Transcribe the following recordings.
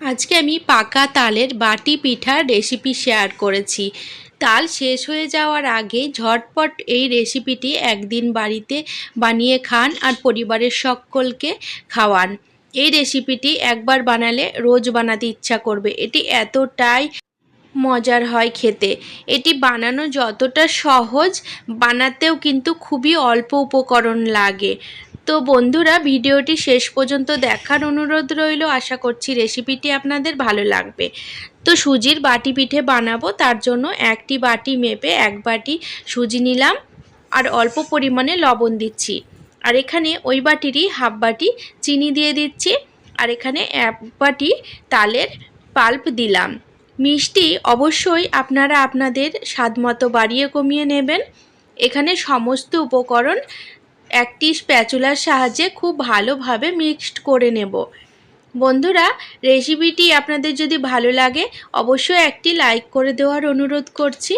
আজকে আমি পাকা তালের বাটি পিঠার রেসিপি শেয়ার করেছি। তাল শেষ হয়ে যাওয়ার আগে ঝটপট এই রেসিপিটি একদিন বাড়িতে বানিয়ে খান আর পরিবারের সকলকে খাওয়ান। এই রেসিপিটি একবার বানালে রোজ বানাতে ইচ্ছা করবে। এটি এতটাই মজার হয় খেতে। এটি বানানো যতটা সহজ, বানাতেও কিন্তু খুবই অল্প উপকরণ লাগে। তো বন্ধুরা, ভিডিওটি শেষ পর্যন্ত দেখার অনুরোধ রইল। আশা করছি রেসিপিটি আপনাদের ভালো লাগবে। তো সুজির বাটি পিঠে বানাবো, তার জন্য একটি বাটি মেপে এক বাটি সুজি নিলাম আর অল্প পরিমাণে লবণ দিচ্ছি। আর এখানে ওই বাটিরই হাফ বাটি চিনি দিয়ে দিচ্ছি আর এখানে এক বাটি তালের পাল্প দিলাম। মিষ্টি অবশ্যই আপনারা আপনাদের স্বাদ মতো বাড়িয়ে কমিয়ে নেবেন। এখানে সমস্ত উপকরণ একটি স্প্যাচুলার সাহায্যে খুব ভালোভাবে মিক্সড করে নেব। বন্ধুরা রেসিপিটি আপনাদের যদি ভালো লাগে, অবশ্যই একটি লাইক করে দেওয়ার অনুরোধ করছি।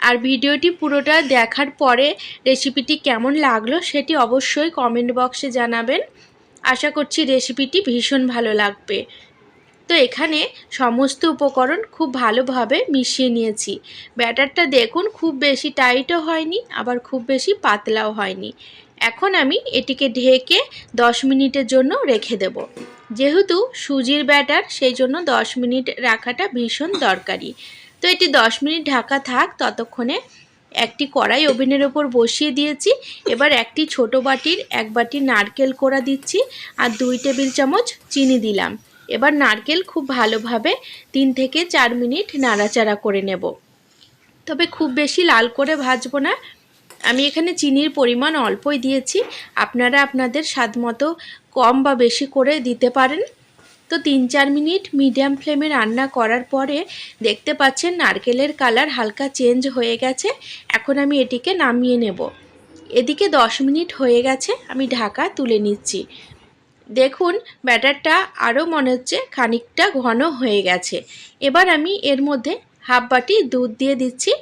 আর ভিডিওটি পুরোটা দেখার পরে রেসিপিটি কেমন লাগল সেটি অবশ্যই কমেন্ট বক্সে জানাবেন। আশা করছি রেসিপিটি ভীষণ ভালো লাগবে। তো এখানে সমস্ত উপকরণ খুব ভালোভাবে মিশিয়ে নিয়েছি। ব্যাটারটা দেখুন, খুব বেশি টাইটও হয়নি, আবার খুব বেশি পাতলাও হয়নি। এখন আমি এটিকে ঢেকে 10 মিনিটের জন্য রেখে দেব। যেহেতু সুজির ব্যাটার, সেই জন্য 10 মিনিট রাখাটা ভীষণ দরকারি। তো এটি 10 মিনিট ঢাকা থাক, ততক্ষণে একটি কড়াই ওভেনের ওপর বসিয়ে দিয়েছি। এবার একটি ছোট বাটির, এক বাটি নারকেল কোড়া দিচ্ছি আর দুই টেবিল চামচ চিনি দিলাম। এবার নারকেল খুব ভালোভাবে তিন থেকে চার মিনিট নাড়াচাড়া করে নেব। তবে খুব বেশি লাল করে ভাজবো না। আমি এখানে চিনির পরিমাণ অল্পই দিয়েছি। আপনারা আপনাদের স্বাদ মতো কম বা বেশি করে দিতে পারেন। তো তিন চার মিনিট মিডিয়াম ফ্লেমে রান্না করার পরে দেখতে পাচ্ছেন নারকেলের কালার হালকা চেঞ্জ হয়ে গেছে। এখন আমি এটিকে নামিয়ে নেব। এদিকে দশ মিনিট হয়ে গেছে, আমি ঢাকা তুলে নিচ্ছি। দেখুন, ব্যাটারটা আরও মনে হচ্ছে খানিকটা ঘন হয়ে গেছে। এবার আমি এর মধ্যে হাফ বাটি দুধ দিয়ে দিচ্ছি।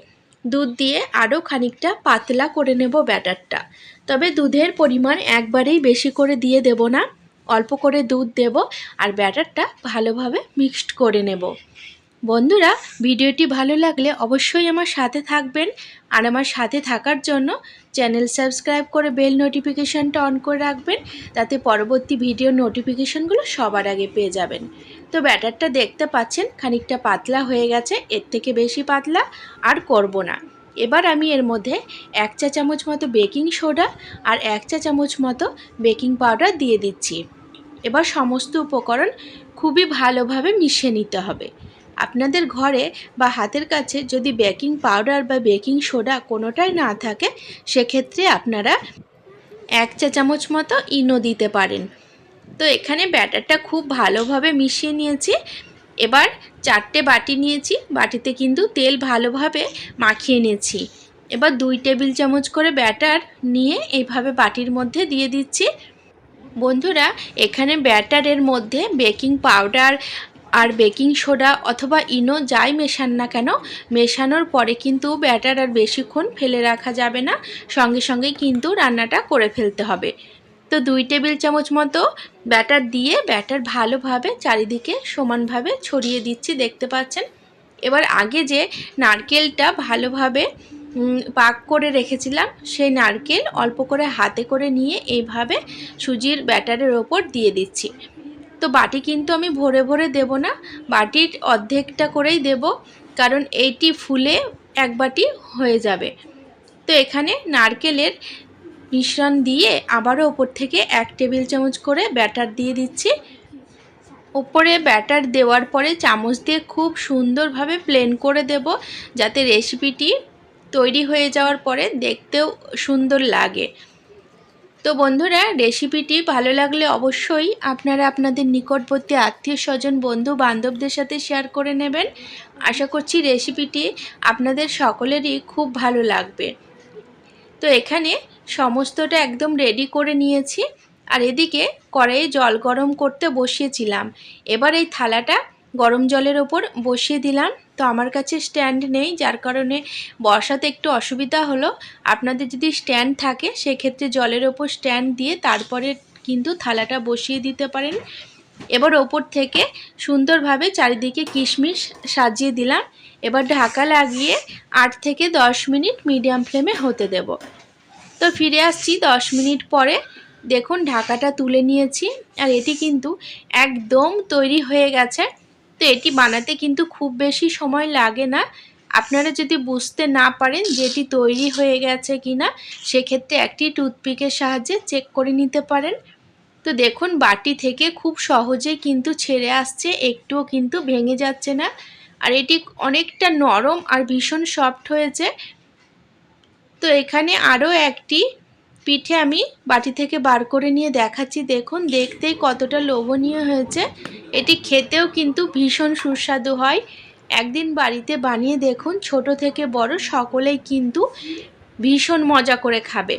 দুধ দিয়ে আরও খানিকটা পাতলা করে নেব ব্যাটারটা। তবে দুধের পরিমাণ একবারেই বেশি করে দিয়ে দেব না। অল্প করে দুধ দেব আর ব্যাটারটা ভালোভাবে মিক্সড করে নেব। বন্ধুরা, ভিডিওটি ভালো লাগলে অবশ্যই আমার সাথে থাকবেন আর আমার সাথে থাকার জন্য চ্যানেল সাবস্ক্রাইব করে বেল নোটিফিকেশানটা অন করে রাখবেন, তাতে পরবর্তী ভিডিও নোটিফিকেশানগুলো সবার আগে পেয়ে যাবেন। তো ব্যাটারটা দেখতে পাচ্ছেন, খানিকটা পাতলা হয়ে গেছে, এর থেকে বেশি পাতলা আর করব না। এবার আমি এর মধ্যে এক চা চামচ মতো বেকিং সোডা আর এক চা চামচ মতো বেকিং পাউডার দিয়ে দিচ্ছি। এবার সমস্ত উপকরণ খুবই ভালোভাবে মিশিয়ে নিতে হবে। আপনাদের ঘরে বা হাতের কাছে যদি বেকিং পাউডার বা বেকিং সোডা কোনোটাই না থাকে, সেক্ষেত্রে আপনারা এক চা চামচ মতো ইনো দিতে পারেন। তো এখানে ব্যাটারটা খুব ভালোভাবে মিশিয়ে নিয়েছি। এবার চারটে বাটি নিয়েছি, বাটিতে কিন্তু তেল ভালোভাবে মাখিয়ে নিয়েছি। এবার দুই টেবিল চামচ করে ব্যাটার নিয়ে এইভাবে বাটির মধ্যে দিয়ে দিচ্ছি। বন্ধুরা, এখানে ব্যাটারের মধ্যে বেকিং পাউডার আর বেকিং সোডা অথবা ইনো যাই মেশান না কেন, মেশানোর পরে কিন্তু ব্যাটার আর বেশিক্ষণ ফেলে রাখা যাবে না, সঙ্গে সঙ্গে কিন্তু রান্নাটা করে ফেলতে হবে। তো দুই টেবিল চামচ মতো ব্যাটার দিয়ে ব্যাটার ভালোভাবে চারিদিকে সমানভাবে ছড়িয়ে দিচ্ছি, দেখতে পাচ্ছেন? এবার আগে যে নারকেলটা ভালোভাবে পাক করে রেখেছিলাম, সেই নারকেল অল্প করে হাতে করে নিয়ে এইভাবে সুজির ব্যাটারের ওপর দিয়ে দিচ্ছি। তো বাটি কিন্তু আমি ভরে ভরে দেব না, বাটির অর্ধেকটা করেই দেব, কারণ এইটি ফুলে এক বাটি হয়ে যাবে। তো এখানে নারকেলের মিশ্রণ দিয়ে আবারও ওপর থেকে এক টেবিল চামচ করে ব্যাটার দিয়ে দিচ্ছি। ওপরে ব্যাটার দেওয়ার পরে চামচ দিয়ে খুব সুন্দরভাবে প্লেন করে দেব, যাতে রেসিপিটি তৈরি হয়ে যাওয়ার পরে দেখতেও সুন্দর লাগে। তো বন্ধুরা রেসিপিটি ভালো লাগলে অবশ্যই আপনারা আপনাদের নিকটবর্তী আত্মীয় স্বজন, বন্ধু, বান্ধবদের সাথে শেয়ার করে নেবেন। আশা করছি রেসিপিটি আপনাদের সকলেরই খুব ভালো লাগবে। তো এখানে সমস্তটা একদম রেডি করে নিয়েছি। আর এদিকে কড়াইয়ে জল গরম করতে বসিয়েছিলাম। এবার এই থালাটা গরম জলের ওপর বসিয়ে দিলাম। তো আমার কাছে স্ট্যান্ড নেই, যার কারণে বসাতে একটু অসুবিধা হলো। আপনাদের যদি স্ট্যান্ড থাকে, সেক্ষেত্রে জলের ওপর স্ট্যান্ড দিয়ে তারপরে কিন্তু থালাটা বসিয়ে দিতে পারেন। এবার ওপর থেকে সুন্দরভাবে চারিদিকে কিশমিশ সাজিয়ে দিলাম। এবার ঢাকা লাগিয়ে আট থেকে দশ মিনিট মিডিয়াম ফ্লেমে হতে দেব। তো ফিরে আসছি দশ মিনিট পরে। দেখুন, ঢাকাটা তুলে নিয়েছি। আর এটি কিন্তু একদম তৈরি হয়ে গেছে। তো এটি বানাতে কিন্তু খুব বেশি সময় লাগে না। আপনারা যদি বুঝতে না পারেন যেটি তৈরি হয়ে গেছে কিনা, সেক্ষেত্রে একটি টুথপিকের সাহায্যে চেক করে নিতে পারেন। তো দেখুন, বাটি থেকে খুব সহজে কিন্তু ছেড়ে আসছে, একটুও কিন্তু ভেঙে যাচ্ছে না। আর এটি অনেকটা নরম আর ভীষণ সফট হয়েছে। তো এখানে আরও একটি পিঠে আমি বাটি থেকে বার করে নিয়ে দেখাচ্ছি। দেখুন, দেখতেই কতটা লোভনীয় হয়েছে। এটি খেতেও কিন্তু ভীষণ সুস্বাদু হয়। একদিন বাড়িতে বানিয়ে দেখুন, ছোট থেকে বড় সকলেই কিন্তু ভীষণ মজা করে খাবে।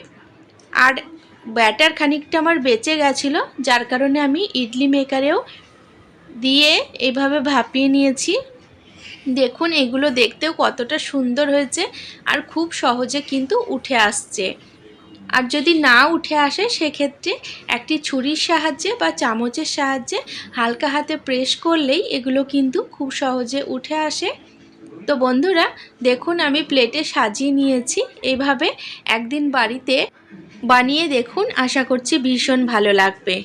আর ব্যাটার খানিকটা আমার বেঁচে গেছিল, যার কারণে আমি ইডলি মেকারেও দিয়ে এভাবে ভাপিয়ে নিয়েছি। দেখুন, এগুলো দেখতেও কতটা সুন্দর হয়েছে আর খুব সহজে কিন্তু উঠে আসছে। আর যদি না উঠে আসে, সেক্ষেত্রে একটি ছুরির সাহায্যে বা চামচের সাহায্যে হালকা হাতে প্রেস করলেই এগুলো কিন্তু খুব সহজে উঠে আসে। তো বন্ধুরা, দেখুন আমি প্লেটে সাজিয়ে নিয়েছি। এভাবে একদিন বাড়িতে বানিয়ে দেখুন। আশা করছি ভীষণ ভালো লাগবে।